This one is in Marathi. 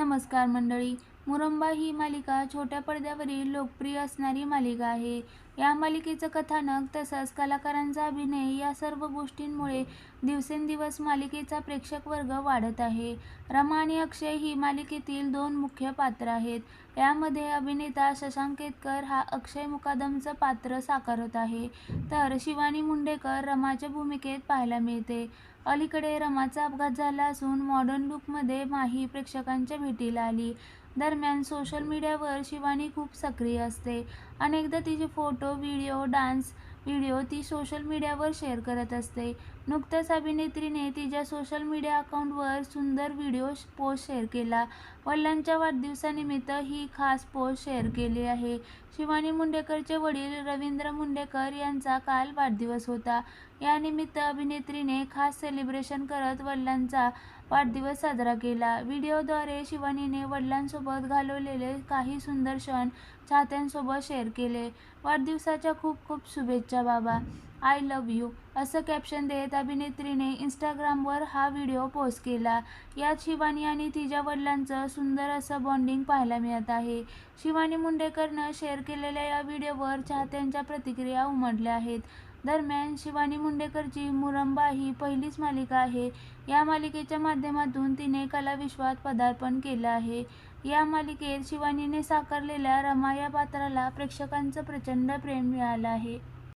नमस्कार मंडळी मुरंबा ही मालिका छोट्या पडद्यावरील लोकप्रिय असणारी मालिका आहे. या मालिकेचं कथानक तसंच कलाकारांचा अभिनय या सर्व गोष्टींमुळे दिवसेंदिवस मालिकेचा प्रेक्षक वर्ग वाढत आहे. रमा आणि अक्षय ही मालिकेतील दोन मुख्य पात्र आहेत. यामध्ये अभिनेता शशांक केतकर हा अक्षय मुकादमचं पात्र साकारत आहे. तर शिवानी मुंडेकर रमाच्या भूमिकेत पाहायला मिळते. अलीकडे रमाचा अपघात झाला असून मॉडर्न लुकमध्ये माही प्रेक्षकांच्या भेटीला आली. दरम्यान सोशल मीडियावर शिवानी खूप सक्रिय असते. अनेकदा तिचे फोटो व्हिडिओ डान्स व्हिडिओ ती सोशल मीडियावर शेअर करत असते. नुकत्याच अभिनेत्रीने तिच्या सोशल मीडिया अकाउंटवर सुंदर व्हिडिओ पोस्ट शेअर केला. वडिलांच्या वाढदिवसानिमित्त ही खास पोस्ट शेअर केली आहे. शिवानी मुंडेकरचे वडील रवींद्र मुंडेकर यांचा काल वाढदिवस होता. यानिमित्त अभिनेत्रीने खास सेलिब्रेशन करत वडिलांचा वाढदिवस साजरा केला. व्हिडिओद्वारे शिवानीने वडिलांसोबत घालवलेले काही सुंदर क्षण चाहत्यांसोबत शेअर केले. वाढदिवसाच्या खूप खूप शुभेच्छा. बाबा आय लव्ह यू असं कॅप्शन देत अभिनेत्रीने इंस्टाग्रामवर हा व्हिडिओ पोस्ट केला. यात शिवानी आणि तिच्या वडिलांचं सुंदर असं बॉन्डिंग पाहायला मिळत आहे. शिवानी मुंडेकरनं शेअर केलेल्या या व्हिडिओवर चाहत्यांच्या प्रतिक्रिया उमटल्या आहेत. दरम्यान शिवानी मुंडेकरची मुरंबा ही पहिलीच मालिका आहे. या मालिकेच्या माध्यमातून तिने कलाविश्वात पदार्पण केलं आहे. या मालिकेत शिवानीने साकारलेल्या रमा या पात्राला प्रेक्षकांचं प्रचंड प्रेम मिळालं आहे.